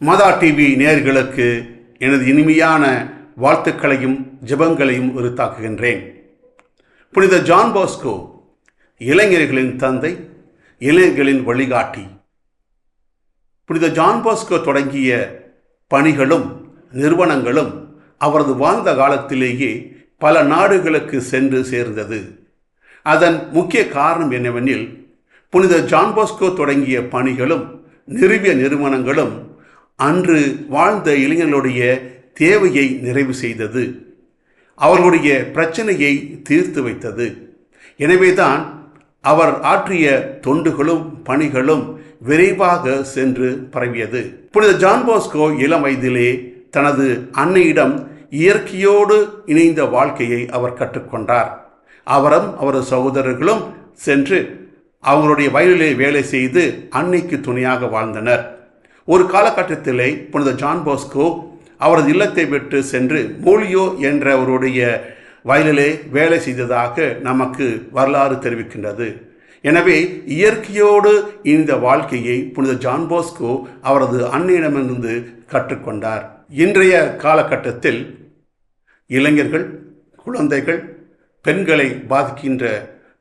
மதா TV நேர்களுக்கு எனது இனிமையான வாழ்த்துக்களையும் ஜெபங்களையும் உரித்தாக்குகின்றேன். புனித ஜான் பாஸ்கோ இளைஞர்களின் தந்தை இளைஞர்களின் வழிகாட்டி. புனித ஜான் பாஸ்கோ தொடங்கிய பணிகளும் நிறுவனங்களும் அவரது வாழ்ந்த காலத்திலேயே பல நாடுகளுக்கு சென்று சேர்ந்தது. அதன் முக்கிய காரணம் என்னவெனில் புனித ஜான் பாஸ்கோ தொடங்கிய பணிகளும் நிறுவிய நிறுவனங்களும் அன்று வாழ்ந்த இளைஞர்களுடைய தேவையை நிறைவு செய்தது. அவர்களுடைய பிரச்சனையை தீர்த்து வைத்தது. எனவேதான் அவர் ஆற்றிய தொண்டுகளும் பணிகளும் விரைவாக சென்று பரவியது. புனித ஜான் போஸ்கோ இளம் வயதிலே தனது அன்னையிடம் இயற்கையோடு இணைந்த வாழ்க்கையை அவர் கற்றுக்கொண்டார். அவரும் அவரது சகோதரர்களும் சென்று அவங்களுடைய வயலிலே வேலை செய்து அன்னைக்கு துணையாக வாழ்ந்தனர். ஒரு காலகட்டத்திலே புனித ஜான் போஸ்கோ அவரது இல்லத்தை விட்டு சென்று மோலியோ என்றவருடைய வயலிலே வேலை செய்ததாக நமக்கு வரலாறு தெரிவிக்கின்றது. எனவே இயற்கையோடு இந்த வாழ்க்கையை புனித ஜான் போஸ்கோ அவரது அன்னையிடமிருந்து கற்றுக்கொண்டார். இன்றைய காலகட்டத்தில் இளைஞர்கள் குழந்தைகள் பெண்களை பாதிக்கின்ற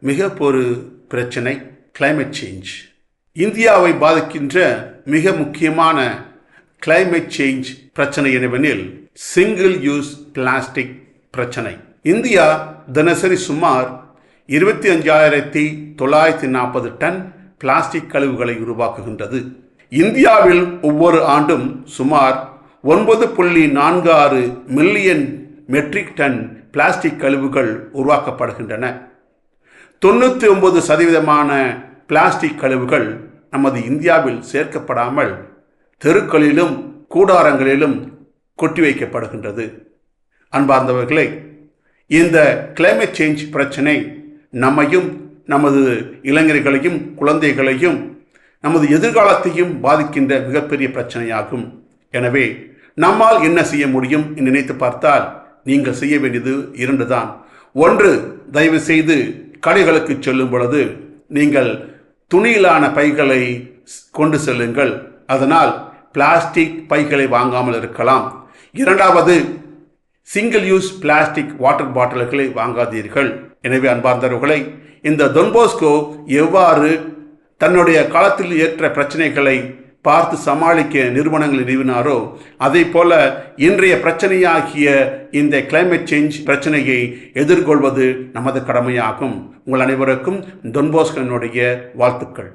மிக ஒரு பிரச்சனை கிளைமேட் சேஞ்ச் இந்தியாவை பாதிக்கின்ற மிக முக்கியமான கிளைமேட் சேஞ்ச் பிரச்சனை என்னவெனில் சிங்கிள் யூஸ் பிளாஸ்டிக் பிரச்சனை. இந்தியா தினசரி சுமார் இருபத்தி அஞ்சாயிரத்தி தொள்ளாயிரத்தி நாற்பது டன் பிளாஸ்டிக் கழிவுகளை உருவாக்குகின்றது. இந்தியாவில் ஒவ்வொரு ஆண்டும் சுமார் ஒன்பது புள்ளி நான்கு ஆறு மில்லியன் மெட்ரிக் டன் பிளாஸ்டிக் கழிவுகள் உருவாக்கப்படுகின்றன. தொண்ணூற்றி ஒன்பது சதவீதமான பிளாஸ்டிக் கழிவுகள் நமது இந்தியாவில் சேர்க்கப்படாமல் தெருக்களிலும் கூடாரங்களிலும் கொட்டி வைக்கப்படுகின்றது. அன்பார்ந்தவர்களே இந்த கிளைமேட் சேஞ்ச் பிரச்சனை நம்மையும் நமது இளைஞர்களையும் குழந்தைகளையும் நமது எதிர்காலத்தையும் பாதிக்கின்ற மிகப்பெரிய பிரச்சனையாகும். எனவே நம்மால் என்ன செய்ய முடியும் என்று நினைத்து பார்த்தால் நீங்கள் செய்ய வேண்டியது இரண்டு தான் ஒன்று தயவு செய்து கடைகளுக்கு செல்லும் பொழுது நீங்கள் துணியிலான பைகளை கொண்டு செல்லுங்கள். அதனால் பிளாஸ்டிக் பைகளை வாங்காமல் இருக்கலாம். இரண்டாவது சிங்கிள் யூஸ் பிளாஸ்டிக் வாட்டர் பாட்டில்களை வாங்காதீர்கள். எனவே அன்பார்ந்தவர்களை இந்த தொன்போஸ்கோ எவ்வாறு தன்னுடைய காலத்தில் ஏற்ற பிரச்சனைகளை பார்த்து சமாளிக்க நிறுவனங்கள் நிறுவினாரோ அதே போல இன்றைய பிரச்சனையாகிய இந்த கிளைமேட் சேஞ்ச் பிரச்சனையை எதிர்கொள்வது நமது கடமையாகும். உங்கள் அனைவருக்கும் தொன்போஸ்கனுடைய வாழ்த்துக்கள்.